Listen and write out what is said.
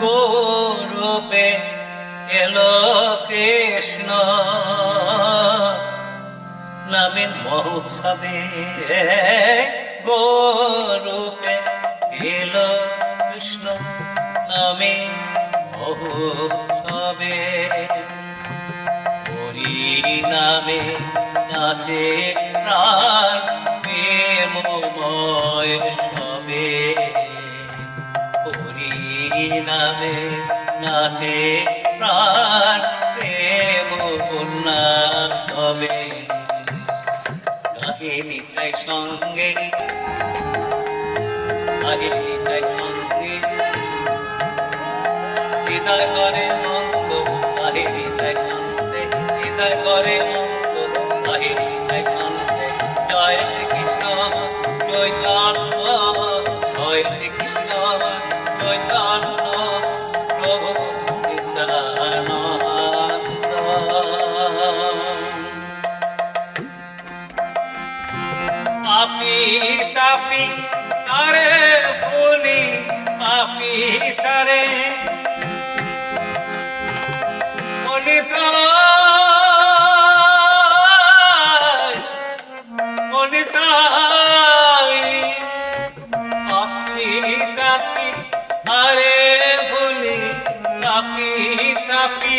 গৌরূপে এলো কৃষ্ণ। নামের মহোৎসবে গৌরূপে এলো কৃষ্ণ। নামে মহোৎসবে হরি নামে নাচে প্রাণ নামে নাচে প্রাণ প্রেম উল্লাস হবে। গাহে নিতাই সঙ্গে গাহে নিতাই সঙ্গে। হৃদয় করে মন্দ গাহে নিতাই সঙ্গে। হৃদয় করে মন্দ তাপি তারে। বলি পাপি তারে আরে বলি তাপি তাপি।